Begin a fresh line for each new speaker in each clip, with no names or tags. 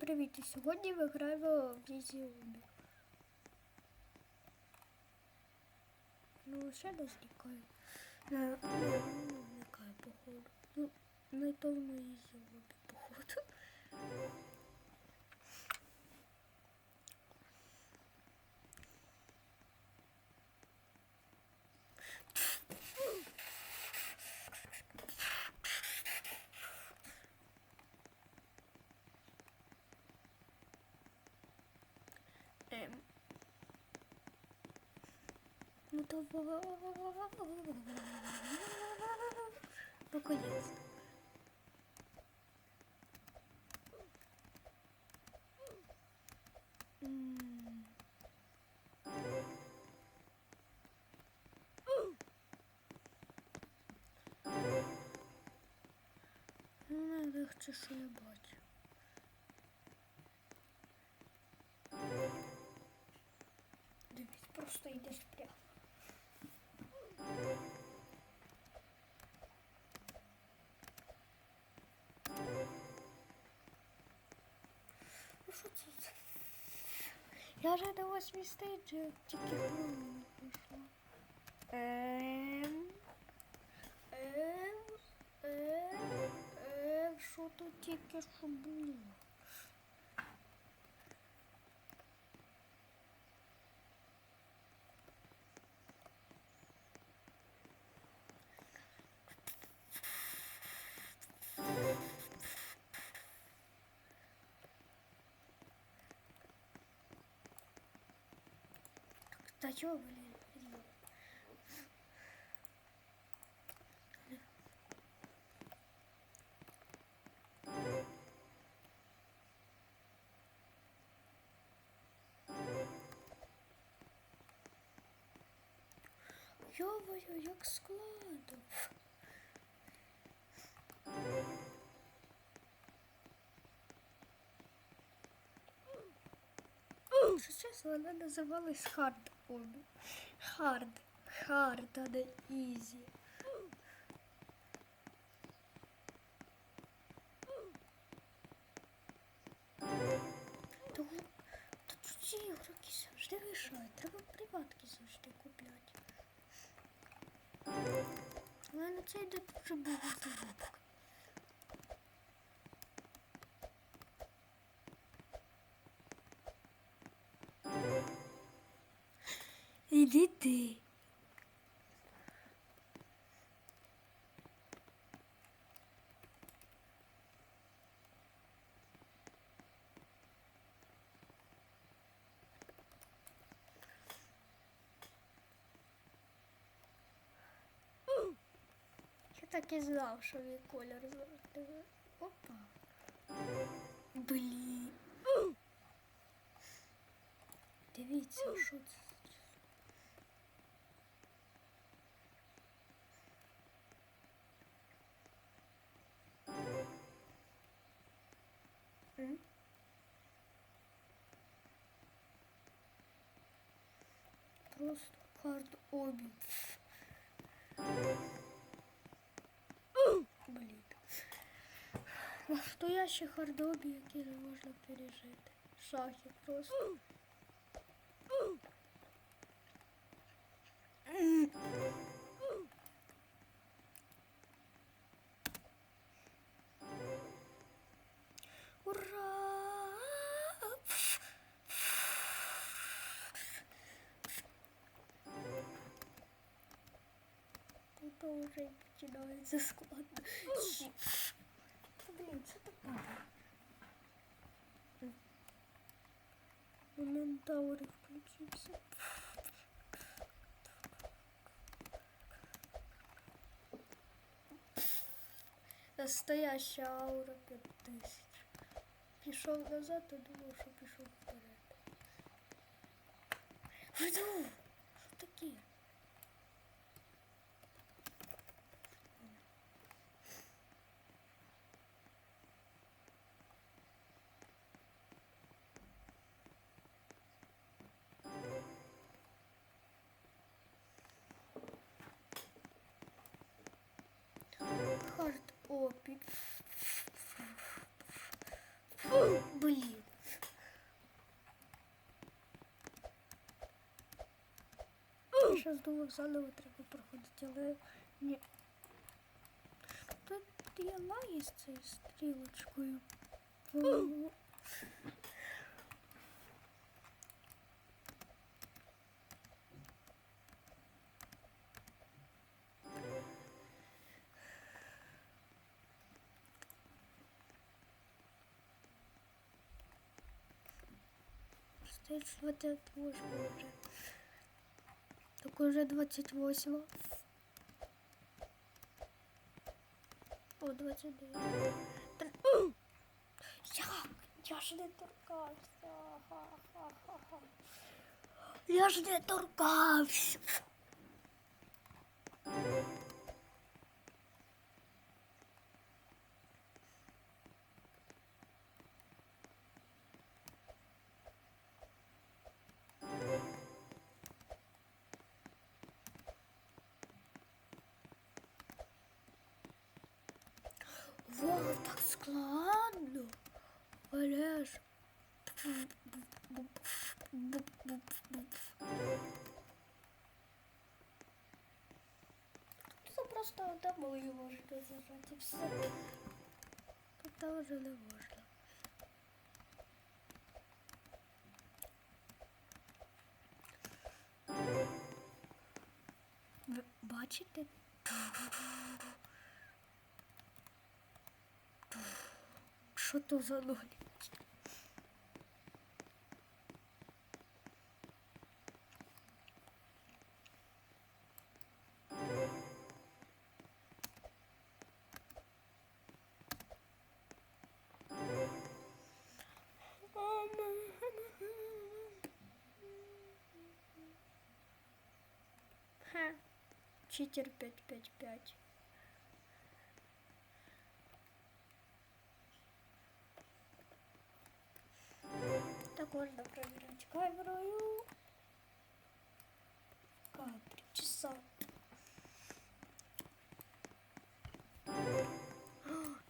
привіт! Сьогодні ми граємо в Дізі. Ну, ще не зникає. Не, не, зникає, походу. Ну, не то в походу. Ем. Наконец. Ну, не що я бачу. Я вже до восьмі стейджі, тільки пройшла. Ем. Ем. Ем. Ем. Що тут тільки що було? Чё, блин? блин. Йо-моє, як складно. Якщо чесно, вона називалась Hard Обі. Hard. Hard, а не Easy. Тут ці ігроки завжди вишають. Треба приватки завжди купляти. Але на це йде дуже багато випок. Ти. Так і знав, що мій колір завжди. Опа. Блін. Дивіться, що це. М? Просто карт обі. Блін. Настоящі хардобі, які не можна пережити. Шахи просто. Ура! Тут вже починається складно. Блін, це так падає. Моментаури включився. Настояща аура 5000. Пішов назад, а думав, що пішов вперед. Жду! Зараз думав заново треба проходити, але ні. Тут є лаги з цією стрілочкою. О, Стоїть 28 вже. Так уже 28. О, 29. Тр- М! Як? Я ж не торкався. Я ж не торкався. Просто домою можна зажати і все. Тут вже не можна. Ви бачите? Що то за ноги? Читер 555. Так можно проверять камерою. Капри, часа.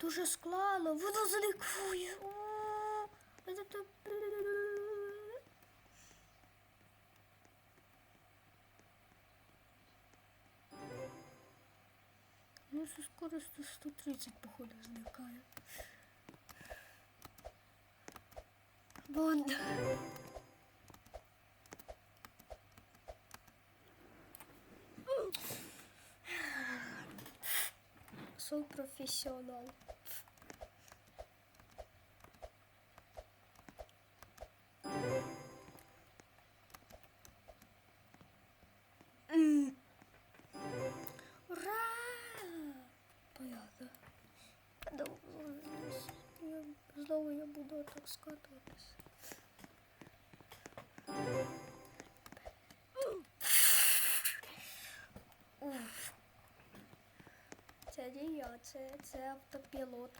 Дуже склало, воно залікує. О, це со 130, походу, зникає. Бонда. Сол професіонал. Уф. Це не я, це, це автопілот.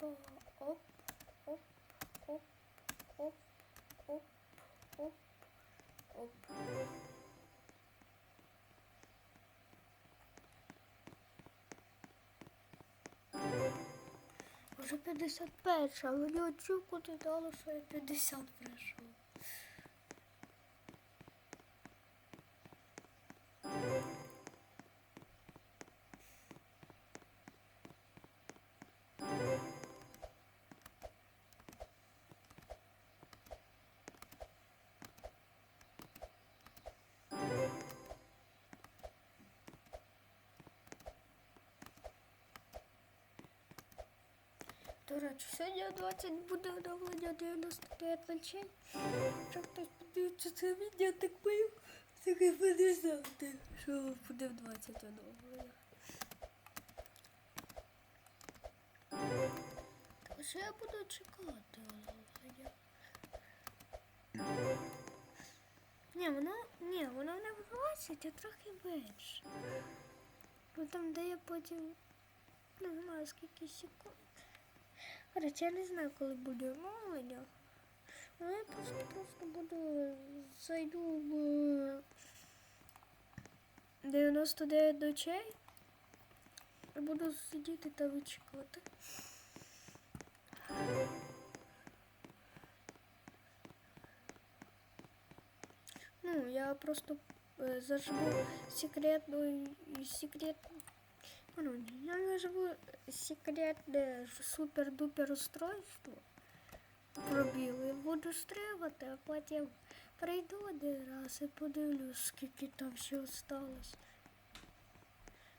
Оп, оп, оп, оп, оп, оп, оп. Уже 51, а мені очікувати дало, що я 50 прийшов. До речі, сьогодні о 20 буде оновлення 95 ночей. Якщо хтось подивиться це відео, так мою, так і буде знати, що буде в 20 оновлення. Так що я буду чекати оновлення. Ні, воно, ні, воно не в 20, а трохи менше. Ну там, де я потім Не знаю скільки секунд. Короче, я не знаю, коли буде оновлення. Але я просто просто буду зайду в 99 ночей. І буду сидіти та вичікувати. Ну, я просто э, зажму секретную секрет. Ну, я нажму секретне супер-дупер устройство. Пробіл і буду стримати, а потім прийду один раз і подивлюсь, скільки там ще осталось.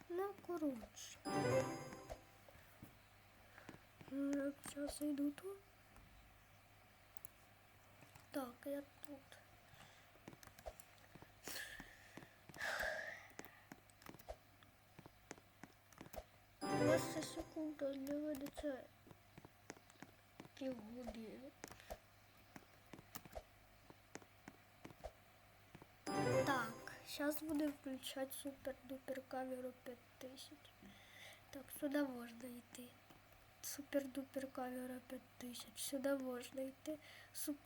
Ну, коротше. Е, Зараз йду тут. Так, я тут. У вас це секунда не видиться півгодини. Так, зараз буде включати супер-дупер камеру 5000. Так, сюди можна йти. Супер-дупер камера 5000. Сюди можна йти. Суп...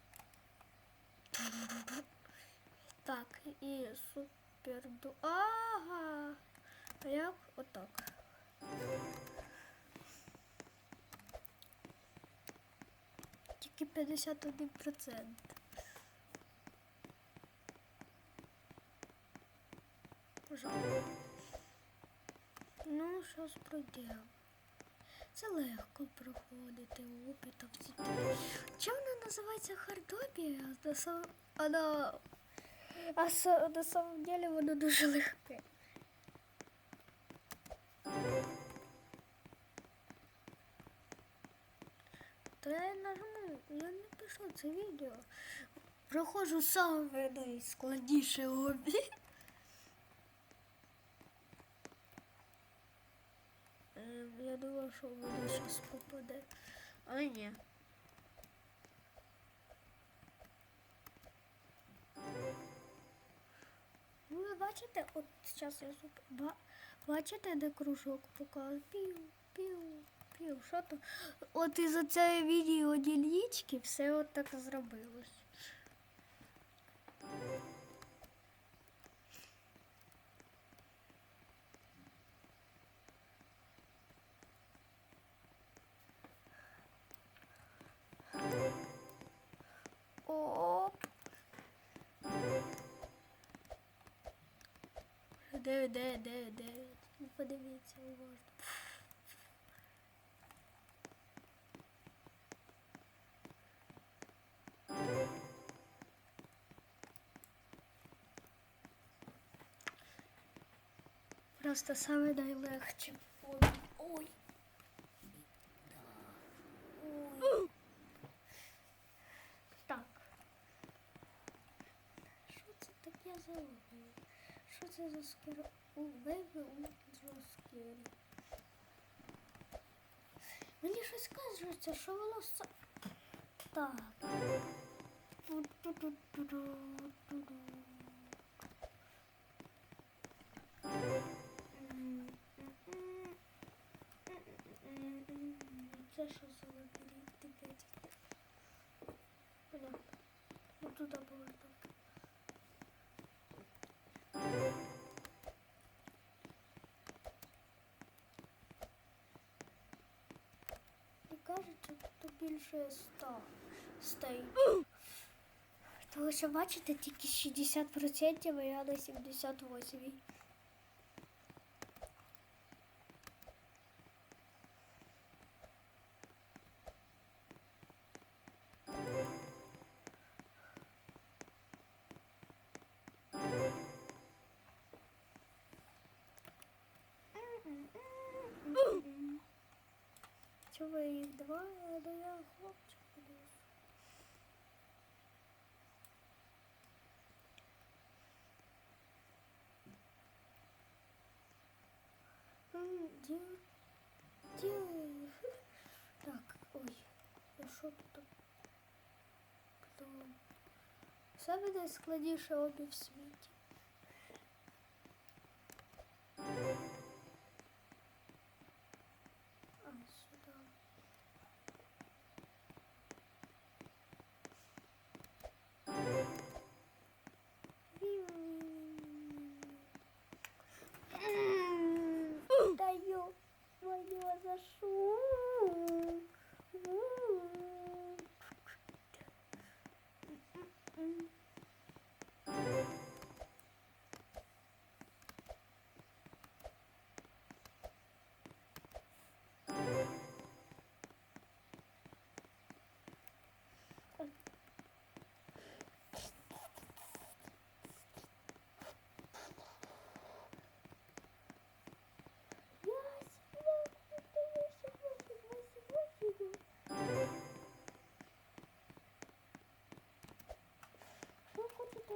Так, і супер-ду... Ага! А як? Отак. Тільки 51 процент. Пожалуйста. Ну, щось пройдемо. Це легко проходити опитом. Чому вона називається хардобі, а на самом деле воно дуже легке. То я нажму, я не пишу це відео. Проходжу саме найскладніше обі. Ем, Я думала, що воно зараз попаде. Але ні. Ну, ви бачите, от зараз я зуп... Ба... Бачите, де кружок показує? Пів, пів, пів. Що то? От із цієї відео дільнички все от так зробилось. Де, де, де, де? Ну, Подивіться уважно. Просто саме найлегче. Ой. Ой. Так. Що це таке за обій? Що це за скіро? Бебі у скіро. Мені щось кажеться, що воно с... Так. Ту-ту-ту-ту-ду-ту-ду. Це що за лабіринт таке? Понятно. Ну туди було так. І кажуть, тут більше ста стей. Тому що бачите, тільки 60%, а я на 78%. Чого їх два, а я хлопчик. подивився. М, Де? Де? Так, ой, а що тут? Потім. Саме найскладніше обі в світі.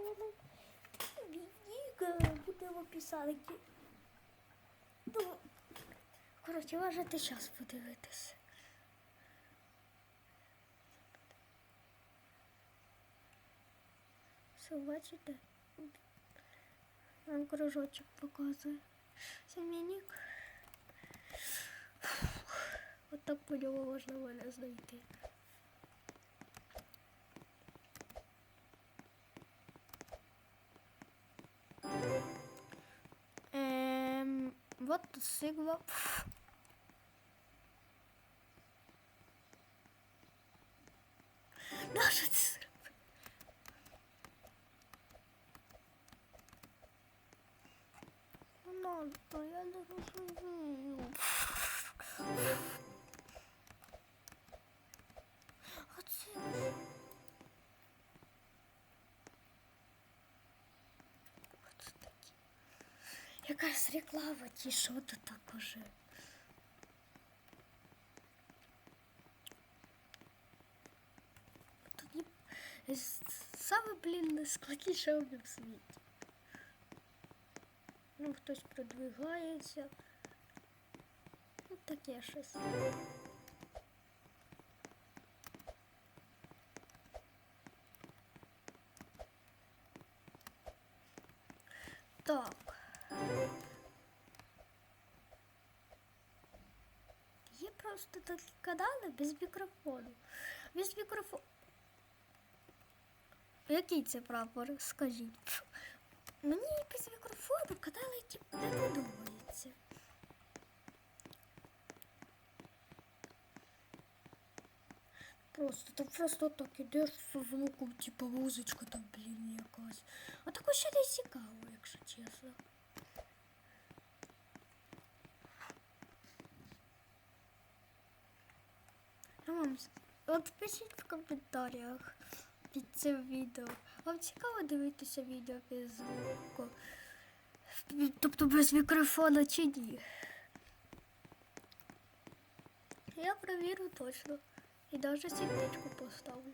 мене відік буде в. Коротше, можете час подивитися. Все, бачите? Нам кружочок показує. Це мінік. От так по нього можна мене знайти. What the sigma? Pff. Якась реклама, ті що то так уже. Тоді з- саме, блін, складніше об'єм в світі. Ну, хтось продвигається. Ну, таке щось. Так. Просто такі канали без мікрофону. Без мікрофону. Який це прапор? Скажіть. Мені без мікрофону канали типу не подобаються. Просто там просто так ідеш з звуком, типу музичка там, блін, якась. А також ще не цікаво, якщо чесно. Я От пишіть в коментарях під цим відео. Вам цікаво дивитися відео без звуку? Тобто без мікрофона чи ні? Я провірю точно. І навіть сердечку поставлю.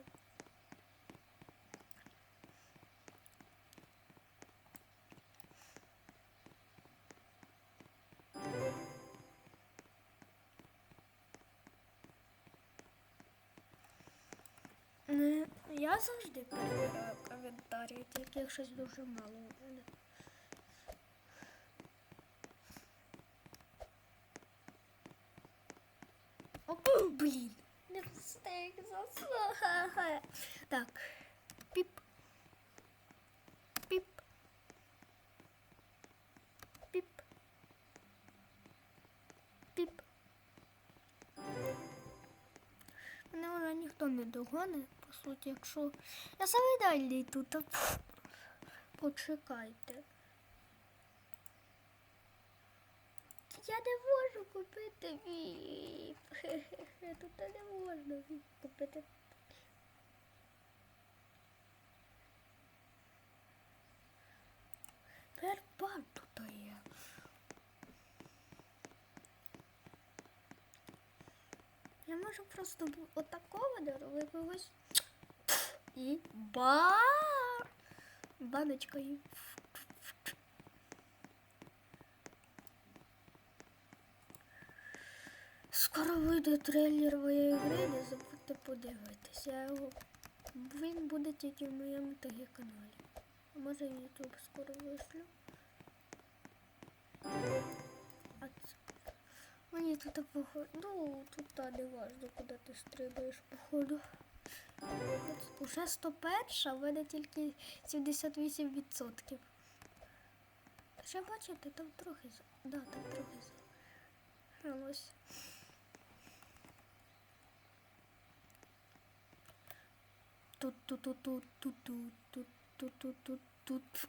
Я завжди перевіряю коментарі, тільки щось дуже мало у. О, блін, не встиг заслухати. Так, піп. Піп. Піп. Піп. Мене вже ніхто не догоне, суті, якщо я саме далі тут. Почекайте. Я не можу купити віп. Тут не можна віп купити. Пербан тут є. Я можу просто отакого робити ось. І ба. Баночка і. Скоро вийде трейлер моєї гри, не забудьте подивитися. Він буде тільки в моєму ТГ каналі. А може YouTube скоро вишлю. А це... Мені тут походу. Ну, тут та не важно, куди ти стрибаєш, походу. Уже 101, а в мене тільки 78%. Ще бачите, там трохи за. Да, там трохи за. А ось. Тут тут тут тут тут тут тут тут тут тут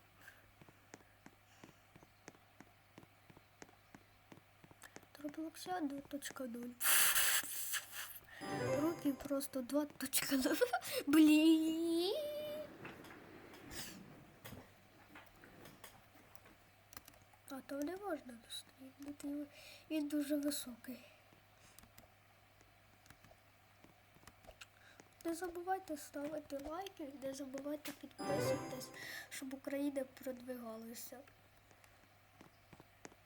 Roblox 2.0 Руки просто 2.0 Блін А то не можна дострібнути. Він дуже високий. Не забувайте ставити лайки, не забувайте підписуватись, щоб Україна продвигалася.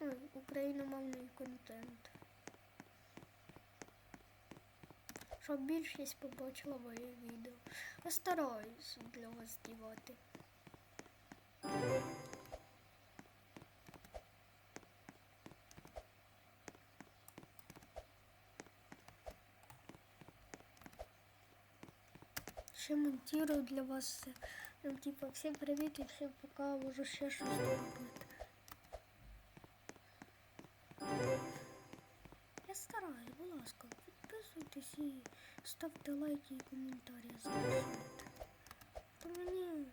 ну, україномовний контент. Щоб більшість побачила моє відео. Я для вас знімати. Ще монтирую для вас все. Ну, типа, всім привіт і всім пока, можу ще щось зробити. підписуйтесь і ставте лайки і коментарі залишайте. То мені,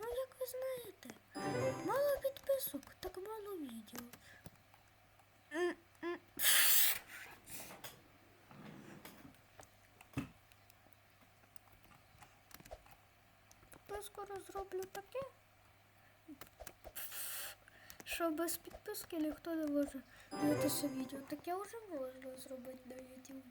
ну як ви знаєте, мало підписок, так мало відео. М-м. Я скоро зроблю таке, що без підписки ніхто не може дивитися відео. Таке вже можна зробити на YouTube.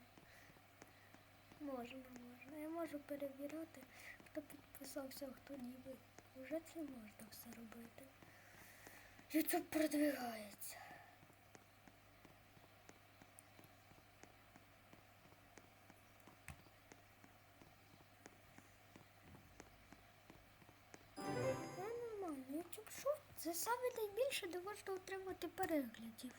Можна, можна. Я можу перевіряти, хто підписався, хто ні. Вже це можна все робити. YouTube продвигається. YouTube Short це саме найбільше, де можна отримати переглядів.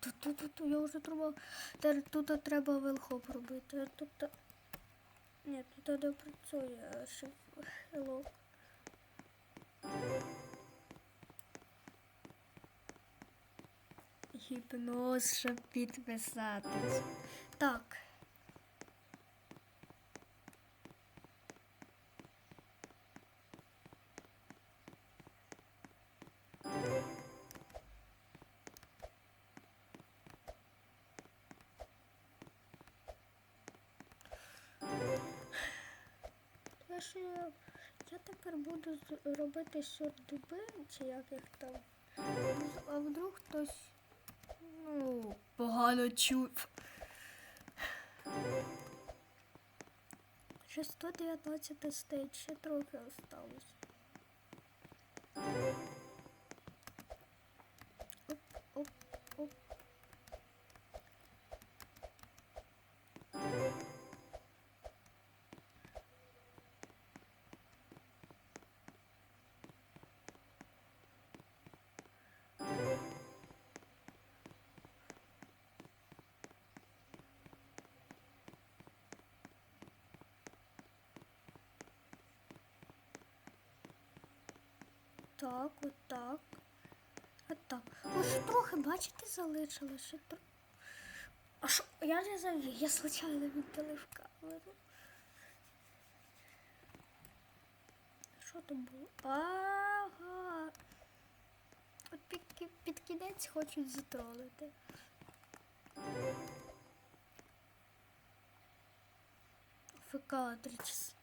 Тут я вже труба. Тут треба велхоп робити. Тут Ні, тут не працює шифлок. Гіпноз, щоб підписатись. Так. Тепер буду робити сюрдуби, чи як їх там. А вдруг хтось ну, погано чув. 619 стейт, ще трохи осталось. Так, отак. Отак. Ось трохи, бачите, залишилось ще трохи. А що? Я не знаю, я случайно віддалив камеру. Що там було? Ага. От під, під кінець хочуть затролити. ФК три часа.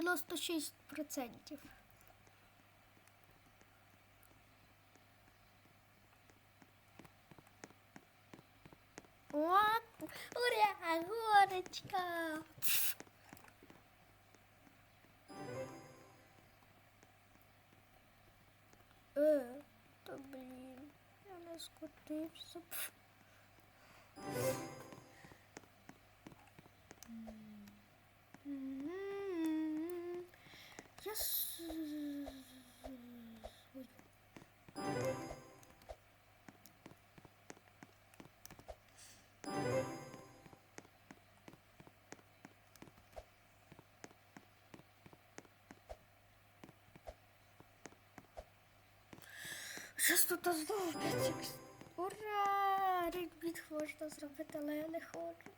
96%. От, ура, горочка! Э, да блин, я не скутився. Mm-hmm. М, Я с... Ой. Щось тут знову п'ять. Ура! Рейдбіт можна зробити, але я не хочу.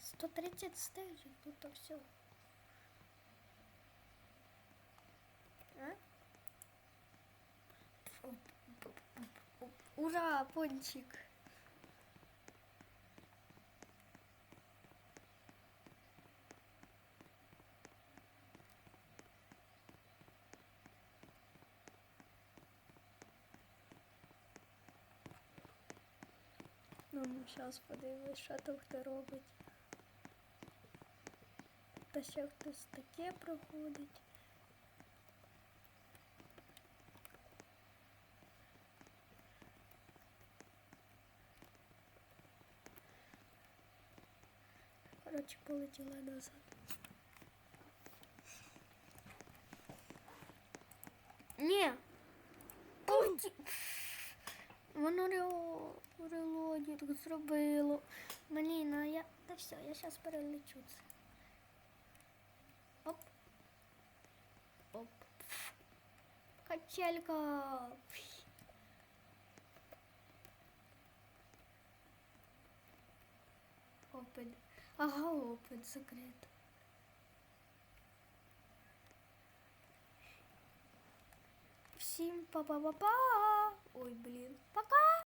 130 стежів тут все. А? Ура, пончик. Ну, зараз подивимось, що там хто робить. Та ще хтось таке проходить. Коротше, полетіла назад. Ні. Ух ти. Воно рео- релодінг зробило. Блін, а я. Та все, я зараз перелечу це. Оп. Оп. Качелька. Опен. Ага, опен закрито. Всім па-па-па-па. Ой, блін. Пока.